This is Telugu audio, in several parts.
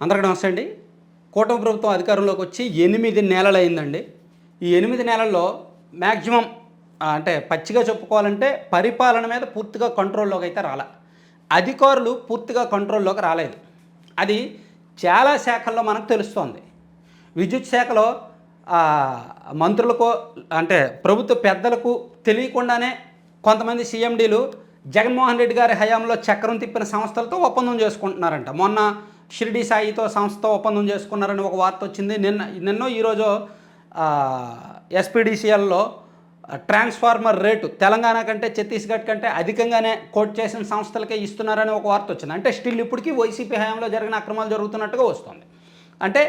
అందరికీ నమస్తే అండి. కూటమి ప్రభుత్వం అధికారంలోకి వచ్చి ఎనిమిది నెలలు అయిందండి ఈ ఎనిమిది నెలల్లో మ్యాక్సిమం అంటే పచ్చిగా చెప్పుకోవాలంటే పరిపాలన మీద పూర్తిగా కంట్రోల్లోకి అయితే రాలే. అధికారులు పూర్తిగా కంట్రోల్లోకి రాలేదు. అది చాలా శాఖల్లో మనకు తెలుస్తోంది. విద్యుత్ శాఖలో మంత్రులకు అంటే ప్రభుత్వ పెద్దలకు తెలియకుండానే కొంతమంది సీఎండీలు జగన్మోహన్ రెడ్డి గారి హయాంలో చక్రం తిప్పిన సంస్థలతో ఒప్పందం చేసుకుంటున్నారంట. మొన్న షిరిడి సాయితో సంస్థతో ఒప్పందం చేసుకున్నారని ఒక వార్త వచ్చింది. నిన్న నిన్నో ఈరోజు ఎస్పీడీసీఎల్లో ట్రాన్స్ఫార్మర్ రేటు తెలంగాణ కంటే ఛత్తీస్గఢ్ కంటే అధికంగానే కోట్ చేసిన సంస్థలకే ఇస్తున్నారని ఒక వార్త వచ్చింది. అంటే స్టిల్ ఇప్పటికీ వైసీపీ హయాంలో జరిగిన అక్రమాలు జరుగుతున్నట్టుగా వస్తుంది. అంటే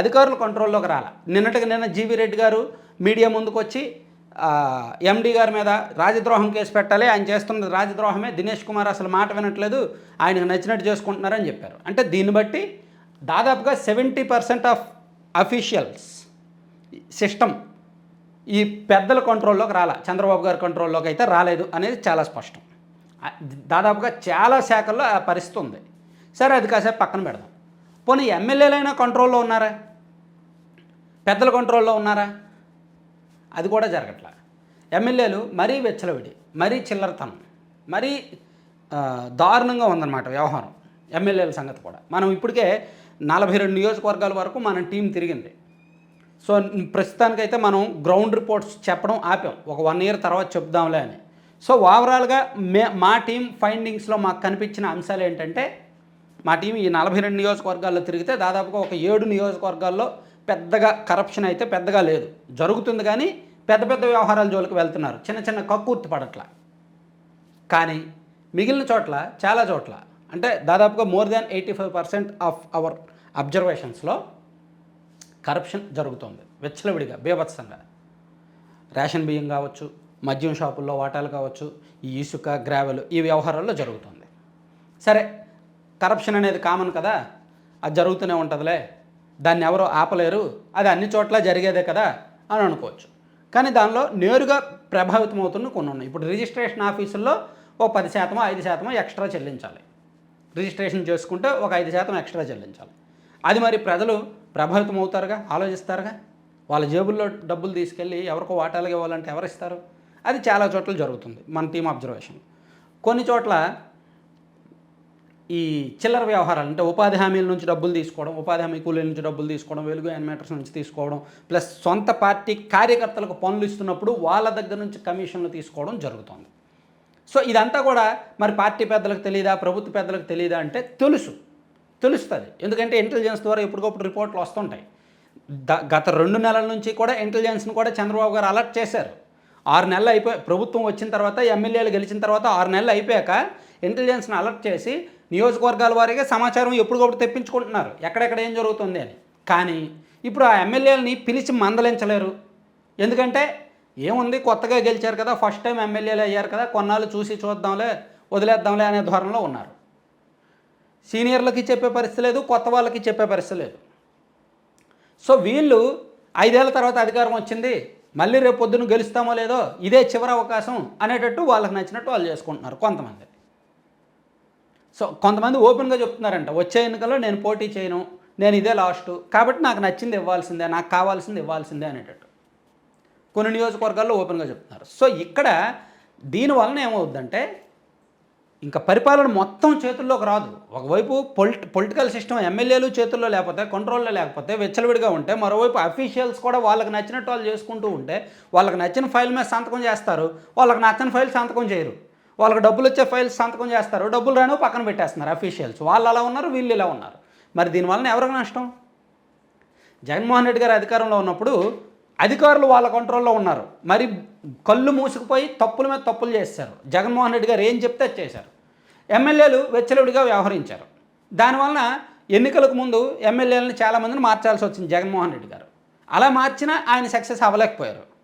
అధికారులు కంట్రోల్లోకి రాల. నిన్నటికి నిన్న జీవీ రెడ్డి గారు మీడియా ముందుకు వచ్చి ఎండి గారి మీద రాజద్రోహం కేసు పెట్టాలి. ఆయన చేస్తున్నది రాజద్రోహమే. దినేష్ కుమార్ అసలు మాట వినట్లేదు. ఆయనకు నచ్చినట్టు చేసుకుంటున్నారని చెప్పారు. అంటే దీన్ని బట్టి దాదాపుగా seventy percent of officials system ఈ పెద్దల కంట్రోల్లోకి రాలా. చంద్రబాబు గారి కంట్రోల్లోకి అయితే రాలేదు అనేది చాలా స్పష్టం. దాదాపుగా చాలా శాఖల్లో ఆ పరిస్థితి ఉంది. సరే అది కాసేపు పక్కన పెడదాం. పోనీ ఎమ్మెల్యేలైనా కంట్రోల్లో ఉన్నారా? పెద్దల కంట్రోల్లో ఉన్నారా? అది కూడా జరగట్ల. ఎమ్మెల్యేలు మరీ వెచ్చలవిడి మరీ చిల్లరతనం మరీ దారుణంగా ఉందన్నమాట వ్యవహారం ఎమ్మెల్యేల సంగతి కూడా. మనం ఇప్పటికే నలభై రెండు నియోజకవర్గాల వరకు మన టీం తిరిగింది. సో ప్రస్తుతానికైతే మనం గ్రౌండ్ రిపోర్ట్స్ చెప్పడం ఆపాం. ఒక వన్ ఇయర్ తర్వాత చెప్దాంలే అని. సో ఓవరాల్గా మే మా టీం ఫైండింగ్స్లో మాకు కనిపించిన అంశాలు ఏంటంటే మా టీం ఈ నలభై రెండు నియోజకవర్గాల్లో తిరిగితే దాదాపుగా ఒక ఏడు నియోజకవర్గాల్లో పెద్దగా కరప్షన్ అయితే పెద్దగా లేదు. జరుగుతుంది కానీ పెద్ద పెద్ద వ్యవహారాల జోలికి వెళ్తున్నారు. చిన్న చిన్న కక్కుర్తి పడట్ల. కానీ మిగిలిన చోట్ల చాలా చోట్ల అంటే దాదాపుగా more than eighty five percent of our అబ్జర్వేషన్స్లో corruption జరుగుతోంది. వెచ్చలవిడిగా బీభత్సంగా. రేషన్ బియ్యం కావచ్చు మద్యం షాపుల్లో వాటాలు కావచ్చు ఈ ఇసుక గ్రావెల్ ఈ వ్యవహారాల్లో జరుగుతుంది. సరే కరప్షన్ అనేది కామన్ కదా? అది జరుగుతూనే ఉంటుందిలే. దాన్ని ఎవరు ఆపలేరు అది అన్ని చోట్ల జరిగేదే కదా అని అనుకోవచ్చు. కానీ దానిలో నేరుగా ప్రభావితం అవుతున్న కొన్ని ఉన్నాయి. ఇప్పుడు రిజిస్ట్రేషన్ ఆఫీసుల్లో ఓ పది శాతమో ఐదు శాతమో ఎక్స్ట్రా చెల్లించాలి. రిజిస్ట్రేషన్ చేసుకుంటే ఒక ఐదు శాతం ఎక్స్ట్రా చెల్లించాలి. అది మరి ప్రజలు ప్రభావితం అవుతారుగా ఆలోచిస్తారుగా? వాళ్ళ జేబుల్లో డబ్బులు తీసుకెళ్ళి ఎవరికో వాటాలుగా ఇవ్వాలంటే ఎవరు ఇస్తారు? అది చాలా చోట్ల జరుగుతుంది. మన టీం అబ్జర్వేషన్ కొన్ని చోట్ల ఈ చిల్లర వ్యవహారాలు అంటే ఉపాధి హామీల నుంచి డబ్బులు తీసుకోవడం ఉపాధి హామీ కూలీల నుంచి డబ్బులు తీసుకోవడం వెలుగు యానిమేటర్స్ నుంచి తీసుకోవడం ప్లస్ సొంత పార్టీ కార్యకర్తలకు పనులు ఇస్తున్నప్పుడు వాళ్ళ దగ్గర నుంచి కమిషన్లు తీసుకోవడం జరుగుతుంది. సో ఇదంతా కూడా మరి పార్టీ పెద్దలకు తెలియదా ప్రభుత్వ పెద్దలకు తెలియదా అంటే తెలుసు. తెలుస్తుంది. ఎందుకంటే ఇంటెలిజెన్స్ ద్వారా ఎప్పటికప్పుడు రిపోర్ట్లు వస్తుంటాయి. ద- గత రెండు నెలల నుంచి కూడా ఇంటెలిజెన్స్ని కూడా చంద్రబాబు గారు అలర్ట్ చేశారు. ఆరు నెలలు అయిపోయి ప్రభుత్వం వచ్చిన తర్వాత ఎమ్మెల్యేలు గెలిచిన తర్వాత ఆరు నెలలు అయిపోయాక ఇంటెలిజెన్స్ని అలర్ట్ చేసి నియోజకవర్గాల వారీగా సమాచారం ఎప్పటికప్పుడు తెప్పించుకుంటున్నారు. ఎక్కడెక్కడ ఏం జరుగుతుంది అని. కానీ ఇప్పుడు ఆ ఎమ్మెల్యేలని పిలిచి మందలించలేరు. ఎందుకంటే ఏముంది కొత్తగా గెలిచారు కదా ఫస్ట్ టైం ఎమ్మెల్యేలు అయ్యారు కదా కొన్నాళ్ళు చూసి చూద్దాంలే వదిలేద్దాంలే అనే ధోరణిలో ఉన్నారు. సీనియర్లకి చెప్పే పరిస్థితి లేదు కొత్త వాళ్ళకి చెప్పే పరిస్థితి లేదు. సో వీళ్ళు ఐదేళ్ళ తర్వాత అధికారం వచ్చింది మళ్ళీ రేపు పొద్దున గెలుస్తామో లేదో ఇదే చివరి అవకాశం అనేటట్టు వాళ్ళకి నచ్చినట్టు వాళ్ళు చేసుకుంటున్నారు కొంతమంది. సో కొంతమంది ఓపెన్గా చెప్తున్నారంట వచ్చే ఎన్నికల్లో నేను పోటీ చేయను నేను ఇదే లాస్ట్. కాబట్టి నాకు నచ్చింది ఇవ్వాల్సిందే నాకు కావాల్సింది ఇవ్వాల్సిందే అనేటట్టు. కొన్ని నియోజకవర్గాల్లో ఓపెన్గా చెప్తున్నారు. సో ఇక్కడ దీనివలన ఏమవుద్దంటే ఇంకా పరిపాలన మొత్తం చేతుల్లోకి రాదు. ఒకవైపు పొలిట్ పొలిటికల్ సిస్టమ్ ఎమ్మెల్యేలు చేతుల్లో లేకపోతే కంట్రోల్లో లేకపోతే వెచ్చలవిడిగా ఉంటే మరోవైపు అఫీషియల్స్ కూడా వాళ్ళకి నచ్చినట్టు వాళ్ళు చేసుకుంటూ ఉంటే వాళ్ళకి నచ్చిన ఫైల్ మీద సంతకం చేస్తారు వాళ్ళకి నచ్చని ఫైల్ సంతకం చేయరు. వాళ్ళకి డబ్బులు వచ్చే ఫైల్స్ సంతకం చేస్తారు. డబ్బులు రాని పక్కన పెట్టేస్తున్నారు అఫీషియల్స్ వాళ్ళు అలా ఉన్నారు వీళ్ళు ఇలా ఉన్నారు. మరి దీనివలన ఎవరికి నష్టం? జగన్మోహన్ రెడ్డి గారు అధికారంలో ఉన్నప్పుడు అధికారులు వాళ్ళ కంట్రోల్లో ఉన్నారు. మరి కళ్ళు మూసుకుపోయి తప్పుల మీద తప్పులు చేశారు. జగన్మోహన్ రెడ్డి గారు ఏం చెప్తే చేశారు. ఎమ్మెల్యేలు వెచ్చలుడిగా వ్యవహరించారు. దానివలన ఎన్నికలకు ముందు ఎమ్మెల్యేలను చాలామందిని మార్చాల్సి వచ్చింది జగన్మోహన్ రెడ్డి గారు. అలా మార్చినా ఆయన సక్సెస్ అవ్వలేకపోయారు.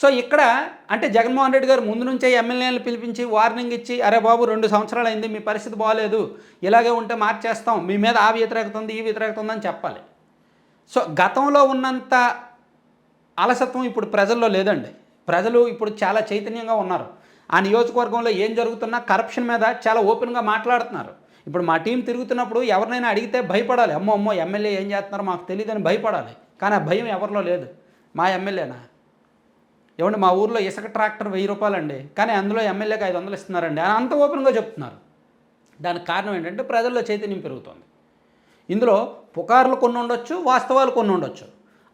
సో ఇక్కడ అంటే జగన్మోహన్ రెడ్డి గారు ముందు నుంచే ఎమ్మెల్యేలు పిలిపించి వార్నింగ్ ఇచ్చి అరే బాబు రెండు సంవత్సరాలు అయింది మీ పరిస్థితి బాగోలేదు ఇలాగే ఉంటే మార్చేస్తాం. మీ మీద ఆ వ్యతిరేకత ఉంది ఈ వ్యతిరేకత ఉందని చెప్పాలి. సో గతంలో ఉన్నంత అలసత్వం ఇప్పుడు ప్రజల్లో లేదండి. ప్రజలు ఇప్పుడు చాలా చైతన్యంగా ఉన్నారు. ఆ నియోజకవర్గంలో ఏం జరుగుతున్నా కరప్షన్ మీద చాలా ఓపెన్గా మాట్లాడుతున్నారు. ఇప్పుడు మా టీం తిరుగుతున్నప్పుడు ఎవరినైనా అడిగితే భయపడాలి. అమ్మో అమ్మో ఎమ్మెల్యే ఏం చేస్తున్నారో మాకు తెలియదని భయపడాలి. కానీ ఆ భయం ఎవరిలో లేదు? మా ఎమ్మెల్యేనా? ఏమంటే మా ఊర్లో ఇసుక ట్రాక్టర్ వెయ్యి రూపాయలండి. కానీ అందులో ఎమ్మెల్యేకి ఐదు వందలు ఇస్తున్నారండి. అని అంత ఓపెన్గా చెప్తున్నారు. దానికి కారణం ఏంటంటే ప్రజల్లో చైతన్యం పెరుగుతుంది. ఇందులో పుకార్లు కొన్ని ఉండొచ్చు వాస్తవాలు కొన్ని ఉండొచ్చు.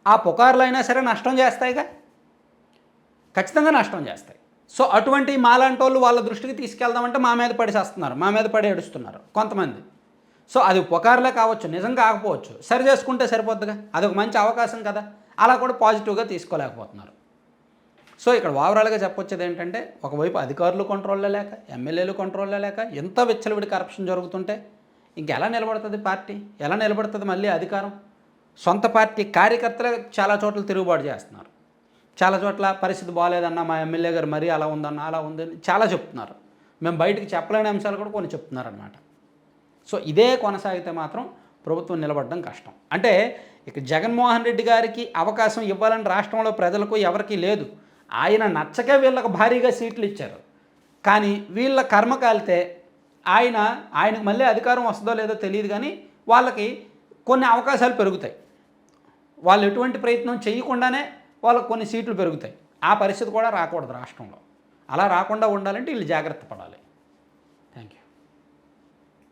ఆ పుకార్లు అయినా సరే నష్టం చేస్తాయిగా? ఖచ్చితంగా నష్టం చేస్తాయి. సో అటువంటి మాలాంటి వాళ్ళు వాళ్ళ దృష్టికి తీసుకెళ్దామంటే మా మీద పడి చేస్తున్నారు మా మీద పడి ఏడుస్తున్నారు కొంతమంది. సో అది పుకార్లే కావచ్చు నిజం కాకపోవచ్చు. సరి చేసుకుంటే సరిపోద్దిగా? అదొక మంచి అవకాశం కదా. అలా కూడా పాజిటివ్గా తీసుకోలేకపోతున్నారు. సో ఇక్కడ ఓవరాల్గా చెప్పొచ్చేది ఏంటంటే ఒకవైపు అధికారులు కంట్రోల్లో లేక ఎమ్మెల్యేలు కంట్రోల్లో లేక ఎంత విచ్చలవిడి కరప్షన్ జరుగుతుంటే ఇంకెలా నిలబడుతుంది పార్టీ? ఎలా నిలబడుతుంది మళ్ళీ అధికారం? సొంత పార్టీ కార్యకర్తలే చాలా చోట్ల తిరుగుబాటు చేస్తున్నారు. చాలా చోట్ల పరిస్థితి బాగాలేదన్న మా ఎమ్మెల్యే గారు మరీ అలా ఉందన్న అలా ఉందని చాలా చెప్తున్నారు. మేము బయటికి చెప్పలేని అంశాలు కూడా కొన్ని చెప్తున్నారనమాట సో ఇదే కొనసాగితే మాత్రం ప్రభుత్వం నిలబడడం కష్టం. అంటే ఇక జగన్మోహన్ రెడ్డి గారికి అవకాశం ఇవ్వాలని రాష్ట్రంలో ప్రజలకు ఎవరికీ లేదు. ఆయన నచ్చకే వీళ్ళకు భారీగా సీట్లు ఇచ్చారు. కానీ వీళ్ళ కర్మ కాలితే ఆయన ఆయనకు మళ్ళీ అధికారం వస్తుందో లేదో తెలియదు కానీ వాళ్ళకి కొన్ని అవకాశాలు పెరుగుతాయి. వాళ్ళు ఎటువంటి ప్రయత్నం చేయకుండానే వాళ్ళకు కొన్ని సీట్లు పెరుగుతాయి. ఆ పరిస్థితి కూడా రాకూడదు రాష్ట్రంలో. అలా రాకుండా ఉండాలంటే వీళ్ళు జాగ్రత్త పడాలి. Thank you